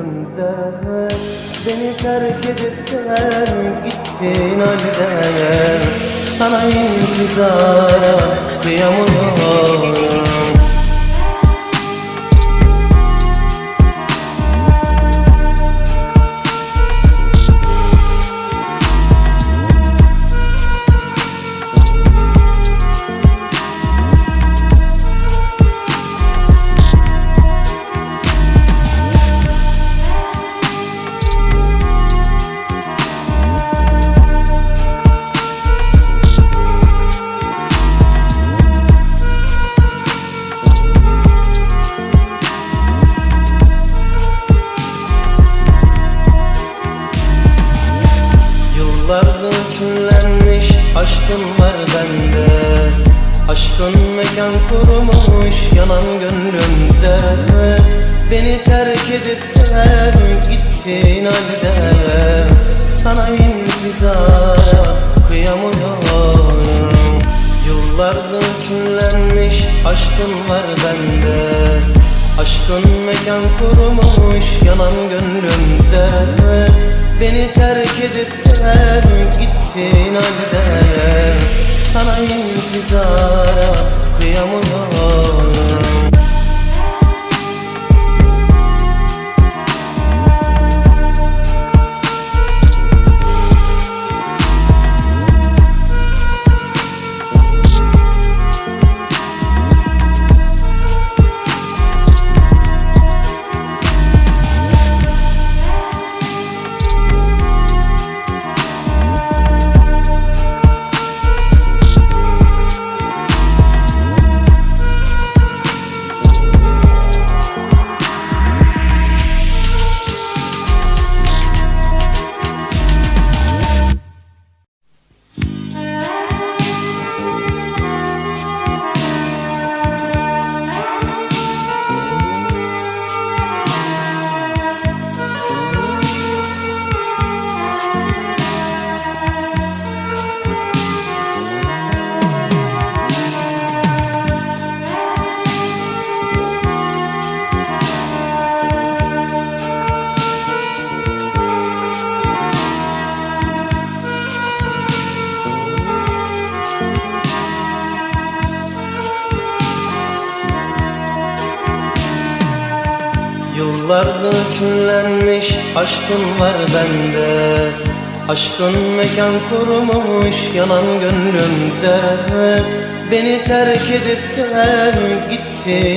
gönlümde Beni terk edip sen gittin halde Sana intizara kıyamıyorum var bende. Aşkın mekan kurmuş yanan gönlümde. Beni terk edip de gittin halde. Sana intizara kıyamıyorum. Yıllardır küllenmiş aşkın var bende Aşkın mekan kurmuş yanan gönlümde. Beni terk edip de gittin halde Sana intizara kıyamıyorum Yıllardır küllenmiş aşkın var bende. Aşkın mekan kurmuş yanan gönlümde. Beni terk edip de gittin